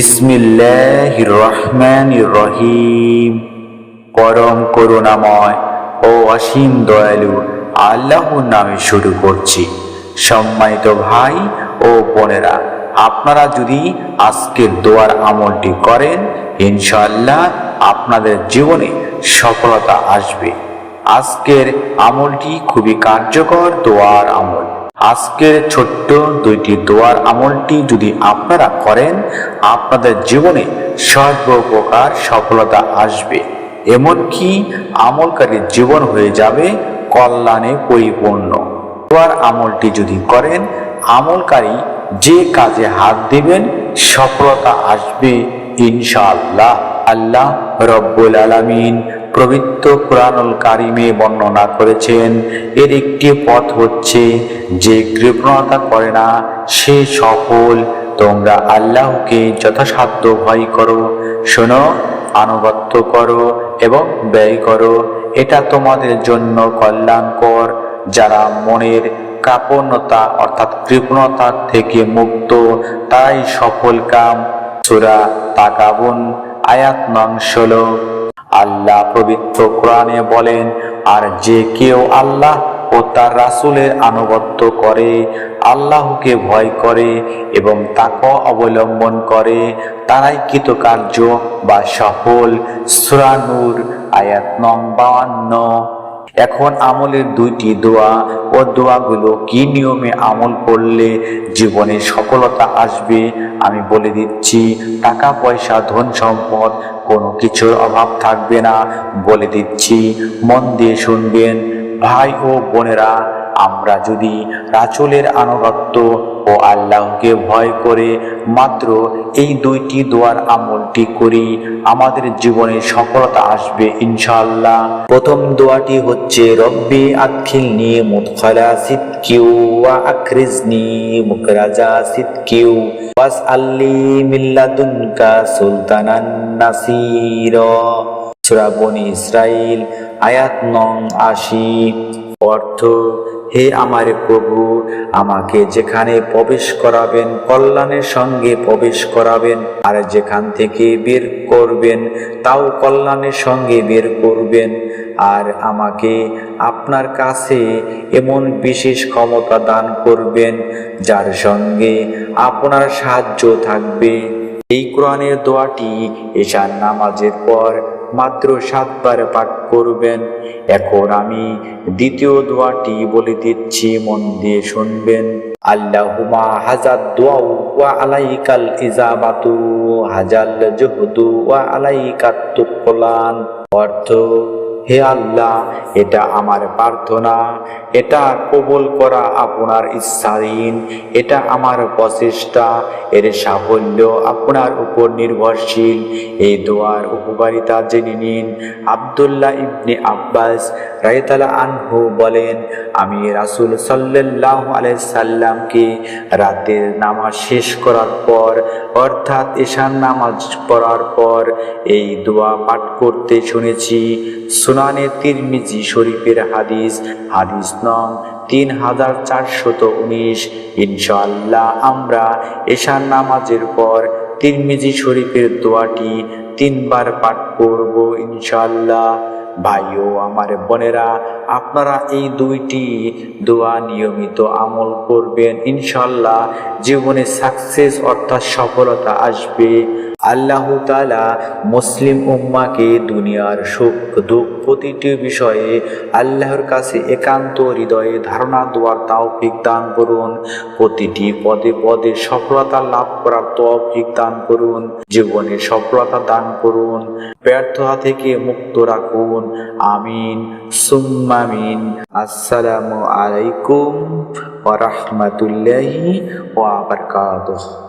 বিসমিল্লাহ রহমান রহিম পরম করুণাময় ও অসীম দয়ালু আল্লাহর নামে শুরু করছি। সম্মানিত ভাই ও বোনেরা, আপনারা যদি আজকের দোয়ার আমলটি করেন, ইনশাআল্লাহ আপনাদের জীবনে সফলতা আসবে। আজকের আমলটি খুবই কার্যকর দোয়ার আমল। আজকের ছোট্ট দুইটি দোয়ার আমলটি যদি আপনারা করেন, আপনাদের জীবনে সর্বপ্রকার সফলতা আসবে। এমনকি আমলকারীর জীবন হয়ে যাবে কল্যাণে পরিপূর্ণ। দোয়ার আমলটি যদি করেন, আমলকারী যে কাজে হাত দেবেন, সফলতা আসবে ইনশাআল্লাহ। আল্লাহ রব্বুল আলামিন পবিত্র কোরআনুল কারিমে বর্ণনা করেছেন, এর একটি পথ হচ্ছে যে কৃপণতা করে না, সে সফল। তোমরা আল্লাহকে যথাসাধ্য ভয় করো, শোনো, আনুগত্য করো এবং ব্যয় করো। এটা তোমাদের জন্য কল্যাণকর। যারা মনের কাপন্নতা অর্থাৎ কৃপণতা থেকে মুক্ত, তারাই সফল কাম। সুরা তাকাবুন, আয়াত নং ষোলো। আল্লাহ পবিত্র কোরআনে বলেন, আর যে কেউ আল্লাহ ও তার রাসুলের আনুগত্য করে, আল্লাহকে ভয় করে এবং তাকে অবলম্বন করে, তারাই কৃতকার্য বা সফল। সুরানুর আয়াত নং বাউান্ন এখন আমলের দুইটি দোয়া, ও দোয়াগুলো কি নিয়মে আমল করলে জীবনে সফলতা আসবে আমি বলে দিচ্ছি টাকা পয়সা ধন সম্পদ কোনো কিছুর অভাব থাকবে না, বলে দিচ্ছি, মন দিয়ে শুনবেন। ভাই ও বোনেরা, আমরা যদি রাচলের আনুগত্য ও আল্লাহকে ভয় করে, মাত্র এই দুইটি দোয়ার আমলটি করি আমাদের জীবনে সফলতা আসবে ইনশাআল্লাহ। প্রথম দোয়াটি হচ্ছে, রব্বি সিদকিউ ওয়া ওয়াস আল্লি মিল্লাদুনকা সুলতানান ইসরাইল, আয়াত নং আশি। অর্থ, হে আমার প্রভু, আমাকে যেখানে প্রবেশ করাবেন, কল্যাণের সঙ্গে প্রবেশ করাবেন, আর যেখান থেকে বের করবেন, তাও কল্যাণের সঙ্গে বের করবেন। আর আমাকে আপনার কাছে এমন বিশেষ ক্ষমতা দান করবেন, যার সঙ্গে আপনার সাহায্য থাকবে। এই কোরআনের দোয়াটি এশার নামাজের পর মাত্র সাতবার পাঠ করবেন। এখন আমি দ্বিতীয় দোয়াটি বলে দিচ্ছি, মন দিয়ে শুনবেন। আল্লাহুমা হাজার ওয়া আলাইকাল ওয়া অর্থ হে আল্লাহ, এটা আমার প্রার্থনা, এটা কবুল করা আপনার ইচ্ছাধীন, এটা আমার প্রচেষ্টা, এর সাফল্য আপনার উপর নির্ভরশীল। এই দোয়ার উপকারিতা জেনে নিন। আবদুল্লাহ ইবনে আব্বাস রায়তালা আনহু বলেন, আমি রাসুল সাল্লাহ সাল্লামকে রাতের নামাজ শেষ করার পর, অর্থাৎ এশার নামাজ পড়ার পর, এই দোয়া পাঠ করতে শুনেছি। সুনানে তিরমিজি শরীফের হাদিস হাদিস নং তিন হাজার চারশত উনিশ। ইনশাল্লাহ আমরা এশার নামাজের পর তিরমিজি শরীফের দোয়াটি তিনবার পাঠ করব ইনশাল্লাহ ভাই ও আমার বোনেরা আপনারা এই দুইটি দোয়া নিয়মিত আমল করবেন। ইনশাল্লাহ জীবনে সাকসেস অর্থাৎ সফলতা আসবে। আল্লাহ তালা মুসলিম উম্মাকে দুনিয়ার সুখ, দুঃখ প্রতিটি বিষয়ে আল্লাহর কাছে একান্ত হৃদয়ে ধারণা দেওয়ার তৌফিক দান করুন। প্রতিটি পদে পদে সফলতা লাভ করার তৌফিক দান করুন। জীবনে সফলতা দান করুন। ব্যর্থতা থেকে মুক্ত রাখুন। আমিন। সুম্মামিন আসসালামু আলাইকুম ওয়া রাহমাতুল্লাহি ওয়া বারাকাতুহু।